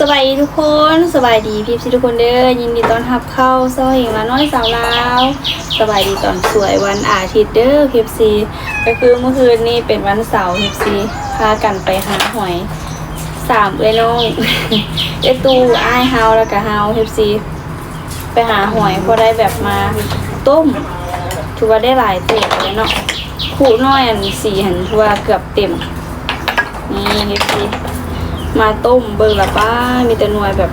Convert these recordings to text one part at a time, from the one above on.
สบายดีทุกคนสบายดีพี่พี่ทุกคนเด้อยินดีต้อนรับเข้าซอยเหงละน้อยสาวลาวสบายดีตอนสวยวันอาทิตย์เด้อพีซีก็คือเมื่อคืนนี้เป็นวันเสาร์พีซีพากันไปหาหอยสามเอ้ยน้องเอตูอ้ายเฮาแล้วก็เฮาพีซีไปหาหอยพอได้แบบมาต้มถือว่าได้หลายเต็มเลยเนาะขู่น้อยอันสีหันถือว่าเกือบเต็มนี่พีซี มาต้มเบิ่งละป้ามีแต่หน่วยแบบ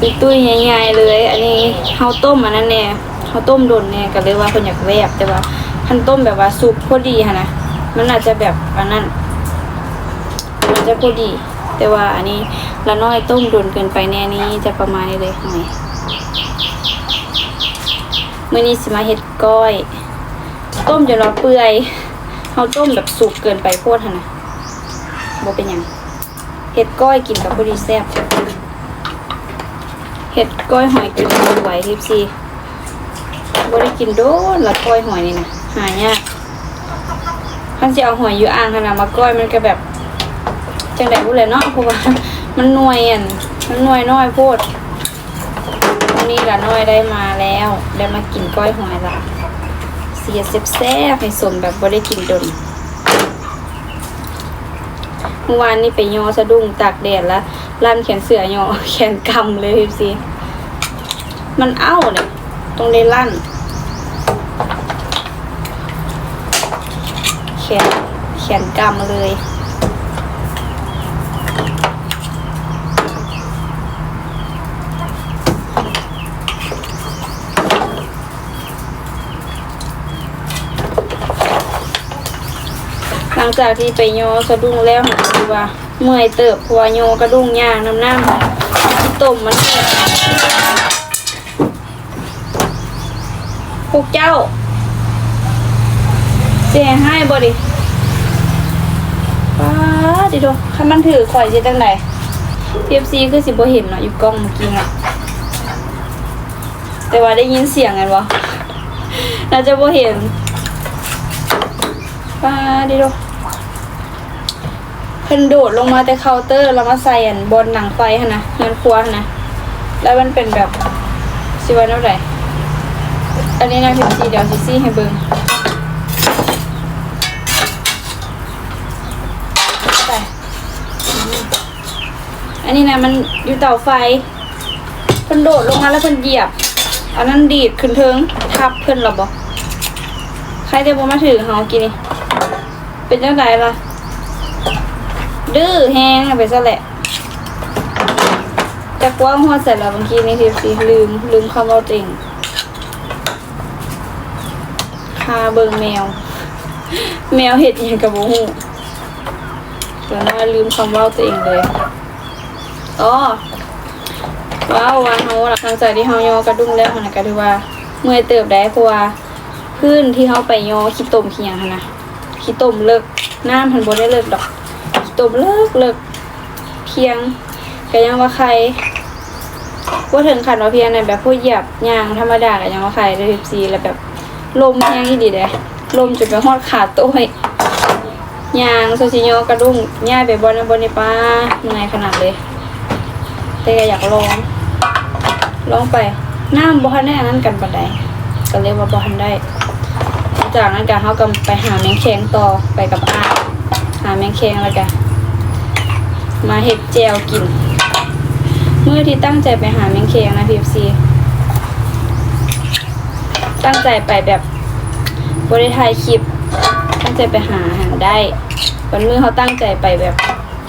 ตุ้ยๆใหญ่ๆเลย อันนี้เขาต้มอันนั้นแน่เขาต้มโดนแน่ก็เลยว่าคนอยากแวบแต่ว่าคันต้มแบบว่าสุกพอดีค่ะนะมันอาจจะแบบอันนั้นมันจะพอดี แต่ว่าอันนี้ละน้อยต้มโดนเกินไปแน่นี้จะประมาณนี้เลยหน่อยมื่อนี้สิมาเห็ดก้อย ต้มจนเราเปื่อยเขาต้มแบบสุกเกินไปโคตรค่ะนะบ่เป็นยัง เห็ดก้อยกินกับพอดีแซ่บเห็ดก้อยหอยกินบไหวทิพซีบ่ได้กินโดนละก้อยหอยนี่นะหายากท่านจะเอาหอยอยู่อ่างขนาดมาก้อยมันก็แบบจังไดรู้เลยเนาะเพราะว่ามันหน่วยอะมันหน่วยน้อยโพดวันนี้ละน้อยได้มาแล้ว ได้มากินก้อยหอยละเสียแซ่บๆให้สมแบบบ่ได้กินโดน มื่อวานนี่ไปยอสะดุ้งตากแดดแล้วลั่นแขนเสือยอแขนกำเลยพี่ซีมันเอ้าเนี่ยตรงในลั่นแขนแขนกำเลย ลังจากที่ไปโยสะดุ้งแล้วหาดูว่าเมื่อยเติบพราะว่าโยกระดุ้งย่างน้ำหน้ำที่ต้มมันแห้งพวกเจ้าเสียให้บ่ดิป้าดิโดคันมันถือข่อยเจะจังไหนพีเอฟซีคือสิบ่เห็นเนาะอยู่กล้องเมื่อกี้น่ะแต่ว่าได้ยินเสียงไงวะน่าจะบ่เห็นป้าดิโดเพิ่นโดดลงมาแต่เคาน์เตอร์แล้วมาใส่อันบนหนังไฟหั่นนะเงินครัวหั่นนะแล้วมันเป็นแบบสิว่าเท่าไหร่อันนี้นะพี่ซีเดี๋ยวซิซี่ให้เบิ่งใส่อันนี้นะมันอยู่เตาไฟเพิ่นโดดลงมาแล้วเพิ่นเหยียบอันนั้นดีดขึ้นเทิงทับเพิ่นหรอบ่ใครจะบ่มาถือเฮากินนี่เป็นจังไดล่ะ ดื้อแห้งไปซะแหละจะกว้างหัวเสร็จแล้วบางทีนี่ทีสิลืมลืมคำว่าจริงคาเบิงแมว แมวเห็ดอย่างกับบูฮูแล้วน่าลืมคำว่าตัวเองเลยอ๋อว้าววันเฮาหลังจากที่เฮายอกระดุ้งแล้วนะก็ถือว่า เมื่อเติบได้เพราะว่าพื้นที่เฮาไปยอขี้ต้มขี้ยังนะขี้ต้มเลิกน้ำมันบ่ได้เลิกดอก ตบเลิกเลิกเพียงก็ยังว่าใครว่าถึงขันว่าเพียงในแบบผู้เหยียบยางธรรมดาก็ยังว่าใครเลยสิบซีแล้วแบบลมแห้งที่ดีเลยลมจนไปหอดขาดตัวยางโซชิโยกระดุ้งย่ายไปบอลบอลในป้าเมื่อยขนาดเลยแต่ก็อยากลองลองไปน้ำบอลแน่นั้นกันบันไดก็เรียกว่าบอลได้จากนั้นก็เขาก็ไปหาแมงแคงต่อไปกับอาหาแมงแคงแล้วกัน มาเห็ดแจวกินเมื่อที่ตั้งใจไปหาแมงแคงนะพีฟซีตั้งใจไปแบบบริถ่ายคลิป ตั้งใจไปหาหาได้วันมือเขาตั้งใจไปแบบ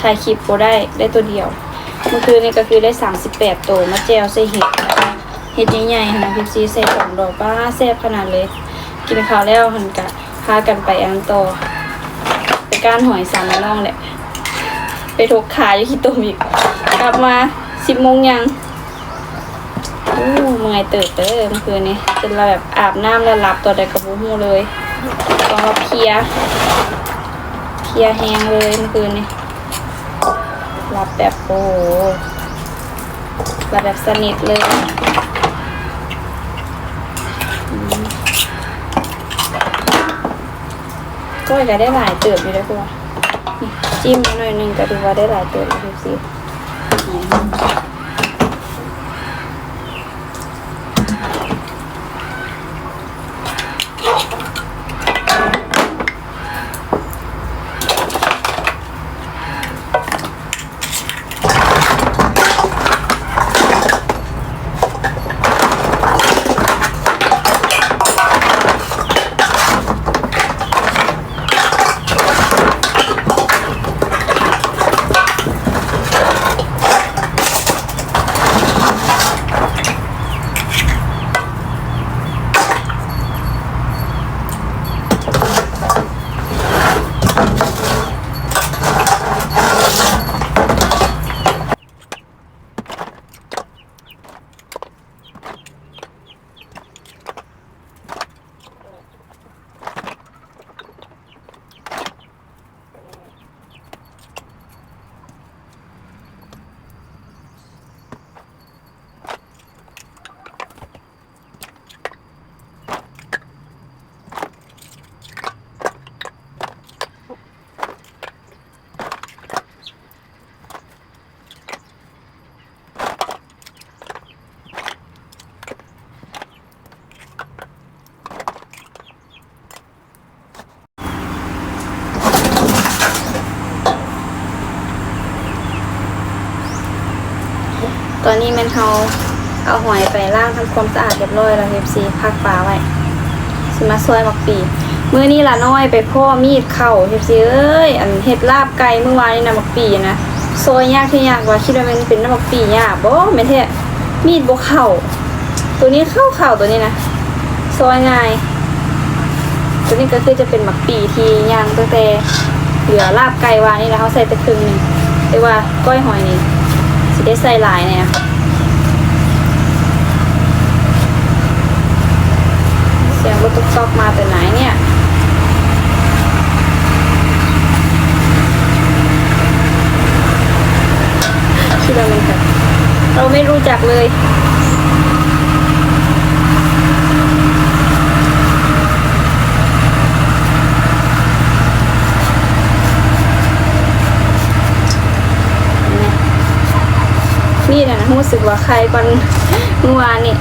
ถ่ายคลิปโบได้ได้ตัวเดียว เมื่อคืนนี้ก็คือได้สามสิบแปดตัวมาแจวใส่เห็ดเห็ดใหญ่ๆนะพีฟซีใส่สองดอกป้าแซ่บขนาดเลย กินข้าวแล้วหันกะพากันไปอันต่อไปก้านหอยสามน้องแหละ ไปทกขาอยู่ที่ตุ่มอีก กลับมาสิบโมงยังอู้เมื่อยเติบเตอเมื่อคืนนี้จนเราแบบอาบน้ำแล้วหลับตัวใดกระบูหูเลยต้องเราเพลียเพลียแห้งเลยเมื่อคืนนี้หลับแบบโอ้โหหลับแบบสนิทเลยก็จะได้หลายเติบอยู่ด้วยพว จิ้มหน่อยหนึงก็ดูว่าได้หลายตัวแล้วดูสิ ตอนนี้มันเฮาเอาหอยไปล้างทำความสะอาดเรียบร้อยแล้วเฮฟซีพักปลาไว้สิมาซอยบักปีเมื้อนี้ละน้อยไปพ่อมีดเข้าเฮฟซีเอ้ยอันเฮ็ดลาบไก่เมื่อวานนี่นะบักปีนะซอยยากที่ยากว่าคิดว่ามันเป็นน้ำบักปียากบ่แม่นแท้มีดบ่เข้าตัวนี้เข้าเข้าตัวนี้นะซอยง่ายตัวนี้ก็คือจะเป็นหมักปีที่ย่างตั้งแต่เหลือลาบไก่วานนี่แล้วเขาใส่ไปครึ่งนึงเรียกว่าก้อยหอยนี่ สิได้ใส่หลายเนี่ยเสียงรถตุ๊กตอกมาแต่ไหนเนี่ยคิดว่ามันแบบเราไม่รู้จักเลย นี่นะ รู้สึกว่าใครก่อนเมื่อวานนี่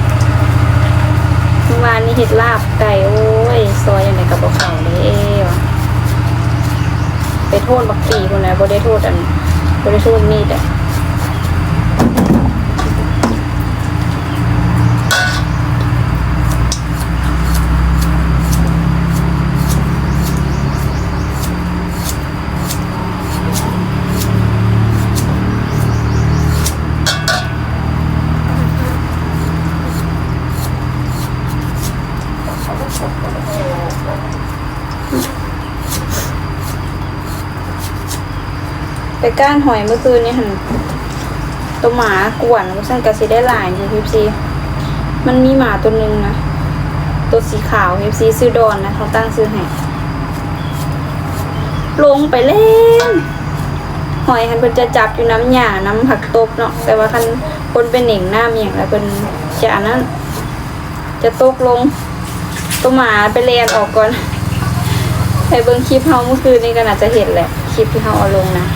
เมื่อวานนี่เห็ดลาบไก่โอ้ยซอยอย่างไรกับบอกเขาเลยเอวไปโทษบักกีคนไหนบ่ได้โทษอันบ่ได้โทษมีดอะ ไปก้านหอยเมื่อคืนนี่หันตัวหมากวนมันสั่นกระสิได้หลายจริงพิซีมันมีหมาตัวหนึ่งนะ ตัวสีขาวพิซีซื้อดอนนะเขาตั้งซื้อให้ลงไปเล่นหอยคันเพิ่นจะจับอยู่น้ำหยาน้ำผักตบเนาะแต่ว่าคันคนเป็นเหน่งหน้าเมียงแล้วเพิ่นจะอันนั้น จะตกลงตัวหมาไปเลียนออกก่อนใครเบิ่งคลิปเฮาเมื่อคืนนี้ก็น่าจะเห็นแหละ คลิปที่เฮาเอาลงนะ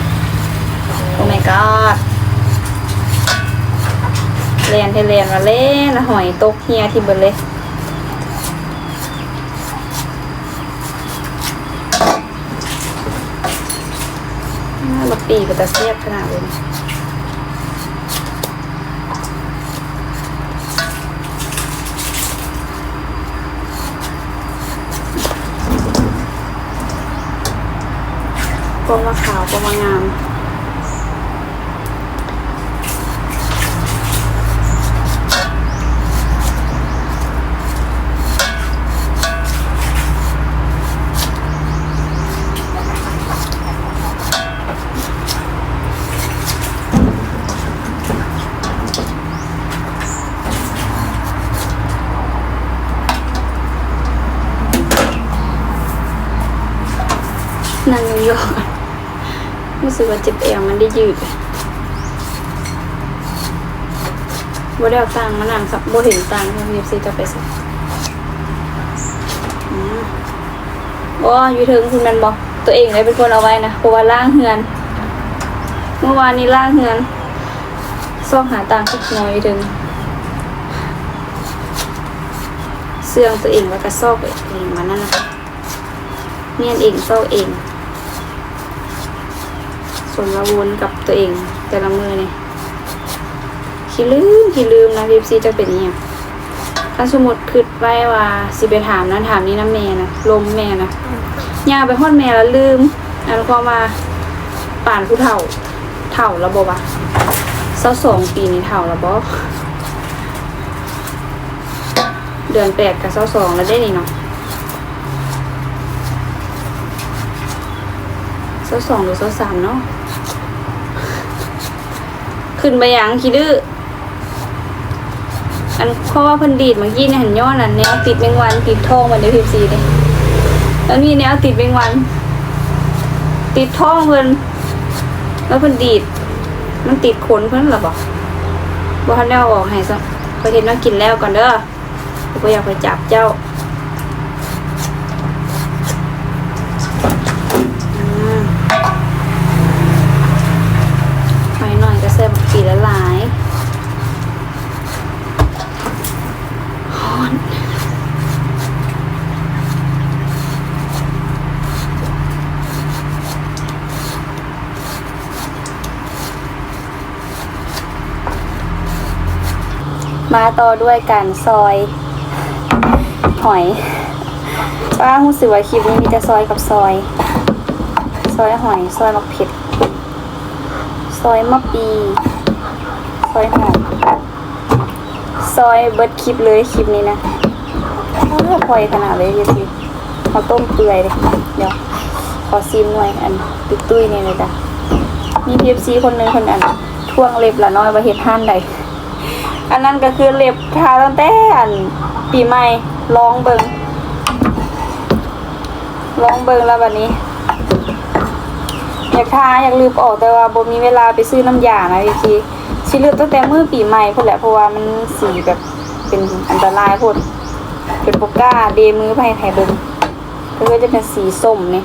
god เลียนให้เลียนมาเล่นล้วหอยตกเฮียที่เบิดเลยน่าบักปีก็จะเสียบขนาดเลยก็มาขาวก็มางาม นั่งยองๆรู้สึกว่าเจ็บเอวมันได้ยืดบ่ได้เอาตังมานั่งสับบ่เห็นตังค์เพราะมีซีจะไปสับอืมบ่อยู่ถึงคุณแมนบอกตัวเองเลยเป็นคนเอาไว้นะเพราะว่าล่างเฮือนมื่อวานนี้ล่างเงินซ่องหาตังค์สักน้อยถึงเสื่องตัวเองแล้วก็ซอกเองมานั่นนะคะเนียนเองซอกเอง ส่วนละวนกับตัวเอง แต่ละมือเนี่ยขี้ลืมขี้ลืมนะพีซีจะเป็นอหยังถ้าสมมติคิดไว้ว่าสิไปถามนั้นถามนี้นะแม่นะลมแม่นะย่าไปฮอดแม่แล้วลืมอันความมาป่านผู้เฒ่าเฒ่าแล้วบ่วะเศร้าสองปีนี้เฒ่าแล้วบ่เดือนแปดกับเศร้าสองแล้วได้นี่เนาะเศร้าสองหรือเศร้าสามเนาะ ขึ้นไปยังคิดดื้ออันเพราะว่าเพิ่นดีดเมื่อกี้เนี่ยห็นยอดน่ะแนวติดแมงวันติดทองเหมือนในพิมซีเลยแล้วมีแนวติดแมงวัน ติดทองเพิ่นแล้วเพิ่นดีด มันติดขนเพิ่นหรอบอกบ่ทันได้เอาออกให้ซะไปเห็นว่ากินแล้วก่อนเด้อบ่อยากไปจับเจ้าอืมหอยหน่อยก็แซ่บปีละหลายฮ้อน มาต่อด้วยการซอย หอยป้ารู้สึกว่าคลิปนี้มีแต่ซอยกับซอย ซอยหอย ซอยมักเผ็ด ซอยมะปี ซอยหอมซอยเบิดคลิปเลยคลิปนี้นะโอ้ยพอยขนาดเลยพี่สิเขาต้มเปื่อยเลยเดี๋ยวขอซีมหน่อยอันตุ้ยๆนี่เลยจ้ะมีพีเอฟซีคนนึงคนอันท่วงเล็บละน้อยว่าเฮ็ดห้านใด นนั้นก็คือเล็บทาตั้งแต่อันปีใหม่ลองเบิงลองเบิงแล้วบัดนี้ อยากทาอยากลืมออกแต่ว่าบมีเวลาไปซื้อน้ำยานะพี่ทีสิลืมตั้งแต่มื้อปีใหม่พุ่นแหละเพราะว่ามันสีแบบเป็นอันตรายพุ่นเป็นปกก้าเดมือไปให้ไทยเบิงก็คือจะเป็นสีส้มนี่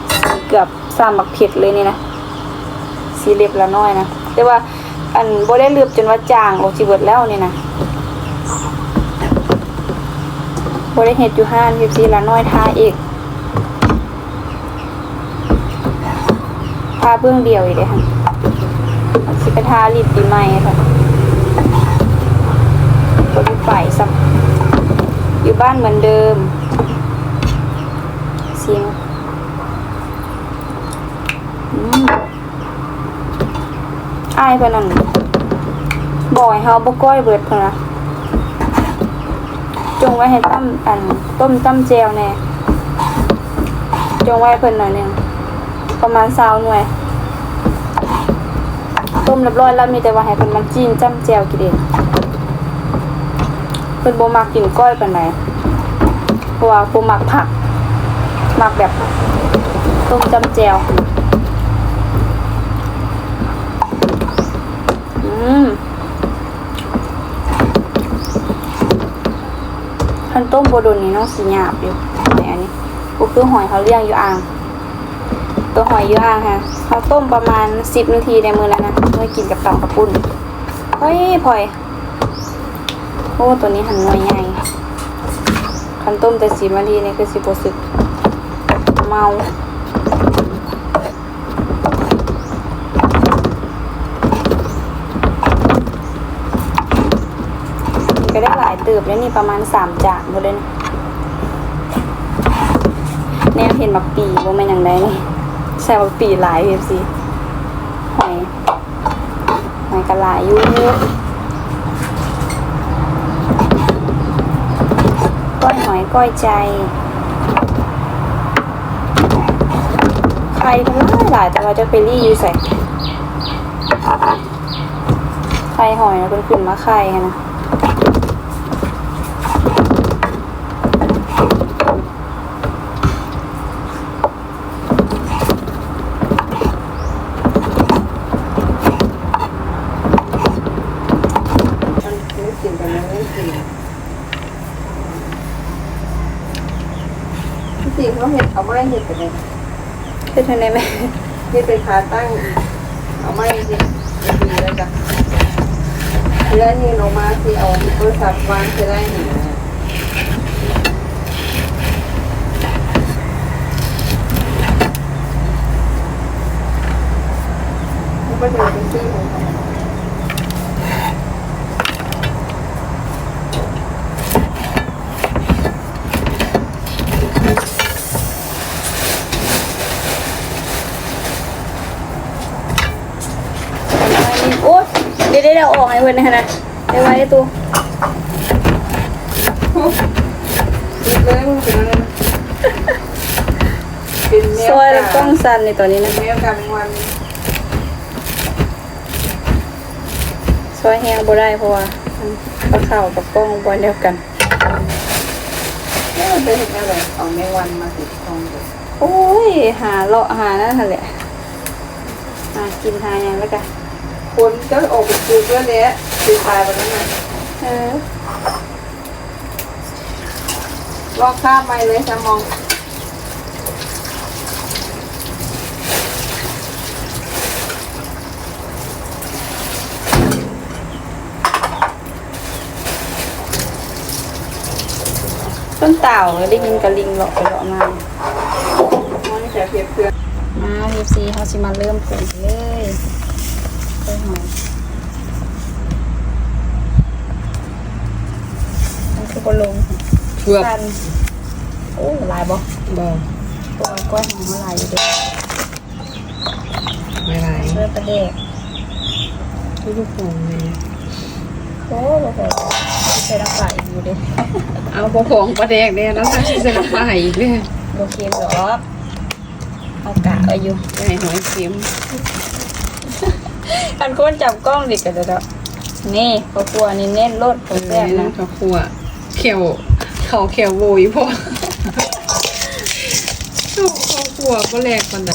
เกือบสามบักเผ็ดเลยนี่นะสีเล็บละน้อยนะแต่ว่าอันโบได้ลืบจนว่าจางออกสิเบิดแล้วนี่นะ บ่ได้เฮ็ดอยู่ห้านพี่ซีละน้อยทาอีกทาเบื้องเดียวอีกเลยค่ะสิไปทาลิปปีใหม่ค่ะบนไฟสักอยู่บ้านเหมือนเดิมเสียงอืมอายเพิ่นนั่นบ่อยเฮาบ่ก้อยเบิดเพิ่นนะ จงไว้ให้ต้มอันต้มต้มแจวแน่จงไว้เพิ่นหน่อยหนึงประมาณซาวหน่วย ต้มเรียบร้อยแล้วมีแต่ว่าให้เพิ่นมันจิ้มจ้ำแจวกินเองเพิ่นบ่มักกินก้อยปานใดเพราะว่าบ่มักผักมักแบบต้มจ้ำแจวอืมคัน ต้มบดนนี่น้องสีหยาบอยู่ในอันนี้ก็คือหอยเขาเลี้ยงอยู่อ่าง ตัวหอยอยู่อ่างค่ะเขาต้มประมาณสิบนาทีในมือแล้วนะเมื่อกินกับตำกระปุ่นเฮ้ยพลอยโอ้ตัวนี้หันงวยใหญ่คันต้มแต่สิบนาทีนี่คือสิบสึกเมานี่ก็ได้หลาย เติบแล้วนี่ประมาณสามจานหมดเลยนะแนวเห็นบักปีว่ามันอย่างไรนี่ใส่บักปีหลายเอฟซีหอยหอยกระลายอยู่ก้อยหอยก้อยใจไข่มันหลายหลายแต่ว่าจะไปรีอยู่ใส่ไข่หอยนะเป็นขึ้นมาไข่นะ มันไม่กินกันนะไม่กินพี่สิเขาเห็ดเอา ไม้เห็ดกันเลยเป็นทางไหนไหมเห็ดเป็นขาตั้ง เอาไม้สิดีแล้วกันที่ได้ยินออกมาที่เอาโทรศัพท์วางจะได้เห็นมันก็เดินไปที่ของเขา โอ๊ยเดี๋ยวเดี๋ยวเดี๋ยวออกไอ้เพื่อ นนะได้ไว้ได้ตัวเลยมึงเป็นอะไรเป็นซวอยกากล้องสั่นในตอนนี้นะแมวกาเป็นวันซอยแห้งบ่ได้เพราะว่าเอาข่าวกับกล้องบอลเดียวกันนี่มันเป็นเห็นอะไรเอาแมงวันมาติดทองเลยโอ้ยหาเลาะหานั่นแหละหากินหาอย่างแล้วกัน คนก็ออกไปปลูกแล้วแหละติดตายไปแล้วนะเออลอกข้ามไปเลยจะมองต้นเต่าได้ยินกระลิงเลาะไปเลาะมามองแค่เพียบเพื่อนมาเอฟซีเขาสิมาเริ่มปลูกเลย ไปหอยมันคือบอลงเพื่อกันโอ้หลายบ่บ่ตัวก้อยของเขาหลายอยู่เด้อไม่ไรเลือดประเดกลูกโป่งเลยโอ้โหใส่น้ำปลาอีกอยู่เด้อเอาพอของประแดกเนี่ยแล้วถ้าที่จะรับมาให้อีกเนี่ยโอเคเหรอเอากะเอาอยู่จะให้หอยเค็ม อันคนจับกล้องดิกันเด้อนี่ข้าวคั่วนี่เน้นรสของแซ่บนะข้าวคั่วเขียวเขาเขียวโวยพอข้าวคั่วก็แรกปันใด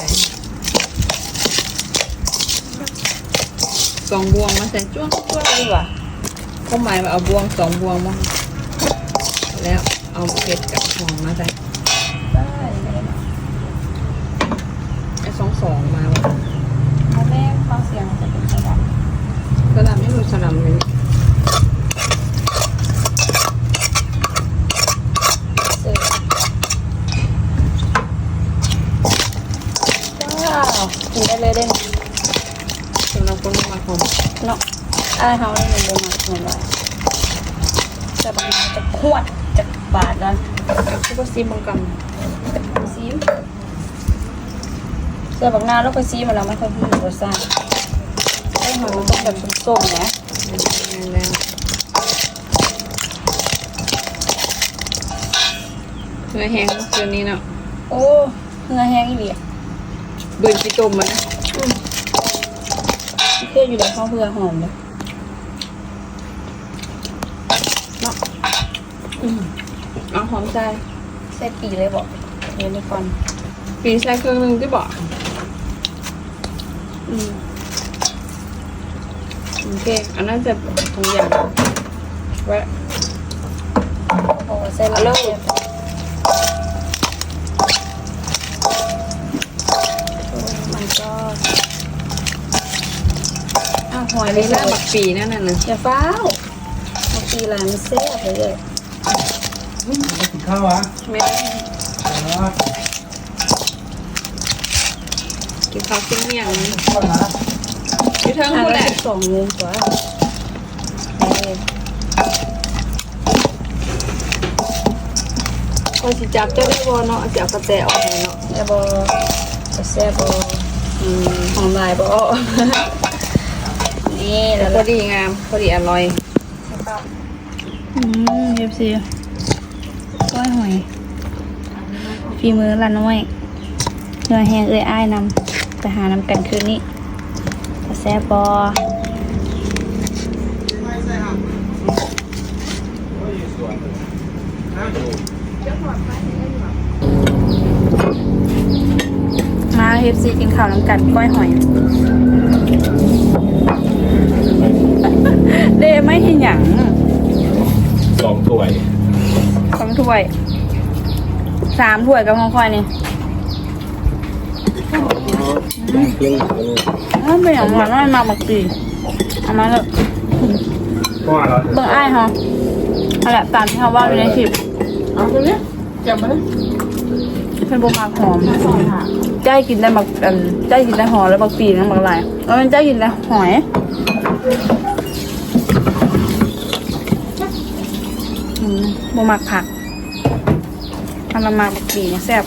สองบวงมาใส่จ้วงจ้วงดีกว่ะก็หมายว่าเอาบวงสองบวงมั้งแล้วเอาเผ็ดกับหอมมาใส่ ได้ ไอ้สองสองมาว่ะ เอาแม่ฟังเสียงจะเป็นไงบ้าง สลับไม่รู้สลับเลย เสิร์ฟ ว้ากินได้เลยได้ไหมสำหรับคนที่มาหอมเนาะอ้ายเขาเนี่ยมันมาเหมือนว่าจะบางจะขวดจะบาดนะคือว่าซีมังกัมซีมเสื้อบักหน้าแล้วก็ซีมาแล้วไมันค่อยมีรสชาติไอ้หอยมันต้องแบบส้มๆนะแล้วเนื้อแห้งเกินนี้เนาะโอ้เนื้อแห้งอีหลีอะเบื่อจีตมมันเพื่ออยู่ในข้าวเพื่อหอมเลยเอาหอมใส่ใส่ปีเลยบอกเดี๋ยวนี้ก่อนปีใส่เครื่องนึงที่บอกอืมโอเคอันนั้นจะทุกอย่างไว้โอ้ใส่เอาเลย อ้มันก็อ้าวหอยอันเลยนี้หน้านะบักปีนั่นน่ะนะอย่าฟ้าวบางทีร้านมันเสียไปเลยกินข้าววะแม่อ๋อกินข้าวกินเมี่ยงข้าวนะอยู่เทิงอะพูดแหแล้วละสิบสองโมงกว่าเอ้ยคอยสิจับเจ้าได้บอเนาะจะเอากระแตออกให้เนาะแซ่บจะแซ่บ อืมหอมลายบนี่แล้วพอดีงามพอดีอร่อยอืมเอฟซีก้อยหอยฝีมือละน้อยเนื้อแห้งเอ้ยอ้ายนำไปหานำกันคืนนี้จะแซ่บบอ เอฟซีกินข้าวน้ำกันก้อยหอย เดไม่เห็นหยังสองถ้วยสองถ้วยสามถ้วยกับของค่อยนี่เพียงอ้าวเป็นอย่างไรไม่มาบักตีอเอามาเลยเพราะว่าเราเบิ่งอ้ายเขาเอาละตามที่เขาว่าอยู่ในคลิปเอาตัวเนี้ยจับมาเลยเป็นบุกมากหอม ใจกินได้บักอันใจกินได้หอแล้วบักปีนั่นบักลายแล้วมันใจกินได้หอยบุมักผักทำละมาบักปีเนี่ยแซ่บ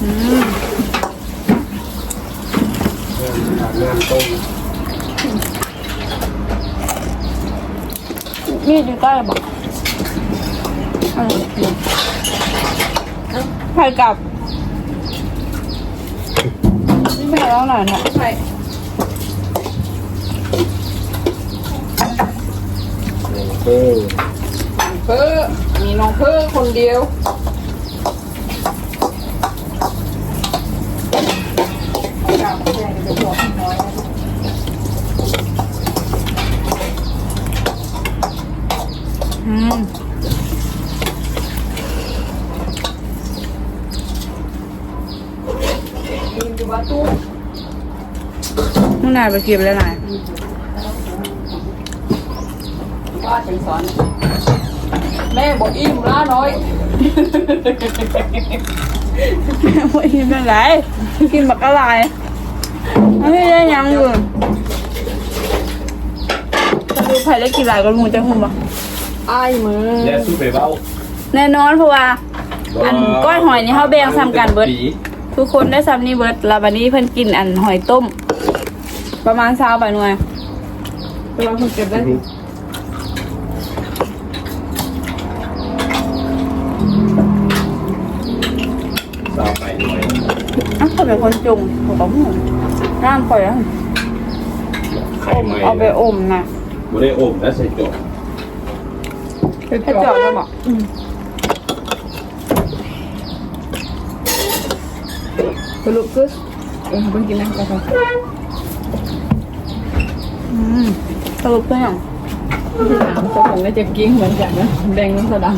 อืมมีดอยู่ใกล้บอกไข่กับ ไม่แล้วหน่อยเนี่ยใช่เออเพิ่อมีน้องเพิ่อคนเดียวจับใหญ่เดี๋ยวบอกน้อย อืม กินอยู่ว่าตู้ มึง นายไปเก็บแล้วนายว่าจังสอน แม่บอกอิ่มล้าน้อยไม่กินเป็นไรกินบักกะลายไม่ได้ยังอยู่ถ้าดูไผ่ได้กี่หลายก็รู้จะหุ่มปะไอ้ายมือแล้วสู้ไปเบ้าแน่นอนเพราะว่าอันก้อยหอยนี่เขาแบ่งซ้ำกันเบิดปีทุกคนได้ซ้ำนี่เบิร์ดแล้ววันนี้เพิ่นกินอันหอยต้ม ประมาณเช้าไปหน่วยเวลาคนเก็บได้สาวไปหน่อยอะเขาเป็นคนจุ่มเขาบอกหูน้ำปล่อยแล้วไข่อมใหม่เอาไปอมนะไม่ได้อมแล้วใส่จบเป็นให้จจออดดแล้วบอกสรุปคือเออเพิ่งกินนะกาแฟอืม สรุปก็อย่างที่ถามเจ้าของได้จะกิ้งเหมือนกันนะแดงน้ำสดำ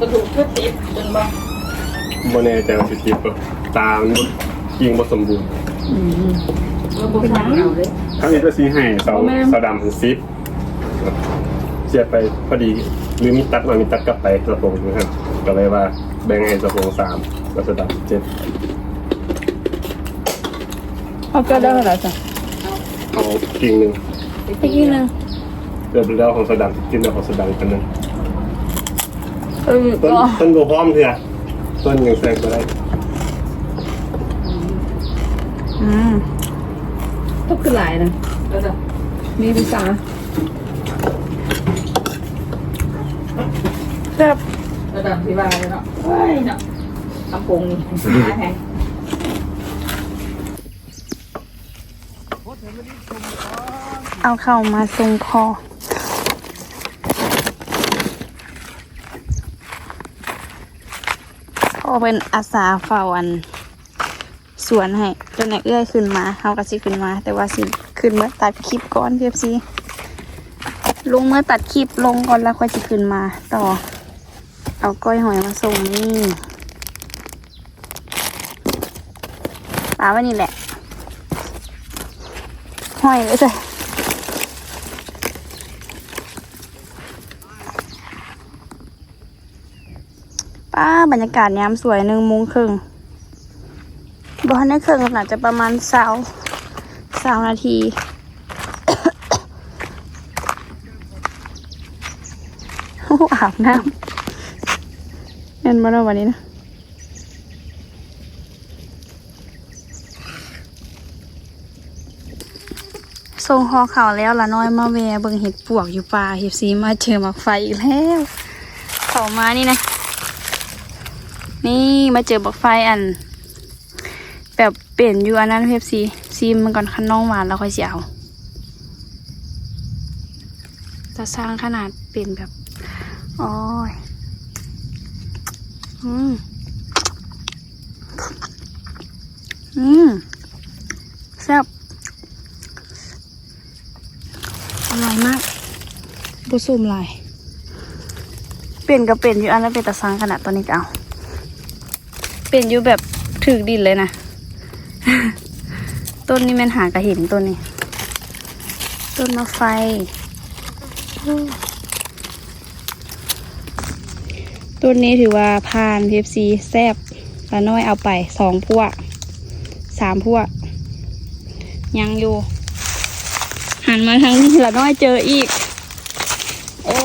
สรุปคือติดจนบ้าโมเน่ใจว่าสิจิบปะตามันบ่ยิงผสมบูรณ์เราบอกทางเอาเลยทั้งนี้ก็ซีให้เสาเสาดำถึงซิปเสียบไปพอดีหรือมีตัดมามีตัดกลับไปสะโพกนะครับก็เลยว่าแบ่งให้สะโพกสามก็สะดำเจ็ด เอาก็ได้เท่าไหร่จ้ะเอากิ่งหนึ่งอีกทีหนึงเดือบแล้วของสะดำกินแล้วของสะดำกันนึงเออต้นก็ต้นโบพร้อมเถอะต้นยังแซงไปได้อืมทุกคือหลายนะมีพิซซ่าแซ่บระดับที่ว่าเลยเนาะเฮ้ยเนาะทำปงนี่แพง เอาเข้ามาทรงคอ พอเป็นอาสาฝ้าอัน สวนให้จนไหนเอื้อยขึ้นมาเขาก็สิขึ้นมา แต่ว่าสิขึ้นเมื่อตัดคลิปก่อนเพียบซีลงเมื่อตัดคลิปลงก่อนแล้วค่อยจะขึ้นมาต่อ เอาก้อยหอยมาส่งนี่ปลาว้นี่แหละ หอยเลยจ้ะ ป้าบรรยากาศยามสวยหนึ่งโมงครึ่งบอลในครึ่งอาจจะประมาณสาวสาวนาทีอาบน้ำเงินมาแล้ววันนี้นะส่งหอข่าวแล้วละน้อยมาแวเบิ่งเห็ดปวกอยู่ป่าเห็ดสีมาเจอมักไฟอีกแล้ว เข้ามานี่นะ นี่มาเจอบักไฟอัน แบบเปลี่ยนอยู่อันนั้นเพียบซีซีมมันก่อนคันน้องหวานแล้วค่อยเสียวจะสร้างขนาดเป็นแบบโอ้ยอืมอืมแซ่บอร่อยมากบุซุ่มลายเปลี่ยนก็เปลี่ยนอยู่อันแล้วเป็นตะซังขนาดตอนนี้ก็เอา เปลี่ยนอยู่แบบถือดินเลยนะ ต้นนี้มันหากระห็นต้นนี้ ต้นมะไฟ ต้นนี้ถือว่าผ่านพีเอฟซีแซบปลาน้อยเอาไปสองพวกสามพวก ยังอยู่ หันมาทางนี้ละน้อยเจออีก โอ้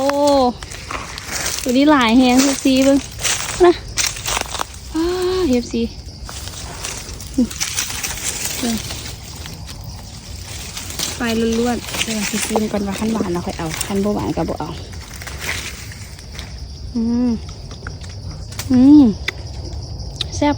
ตัวนี้หลายแฮงพีเอฟซีเบิ่ง เอฟซีไฟล้วนๆเดี๋ยวสิกินก่อนว่าขั้นหวานเราค่อยเอาขั้นบ่หวานก็บ่เอา อืม อืมแซ่บ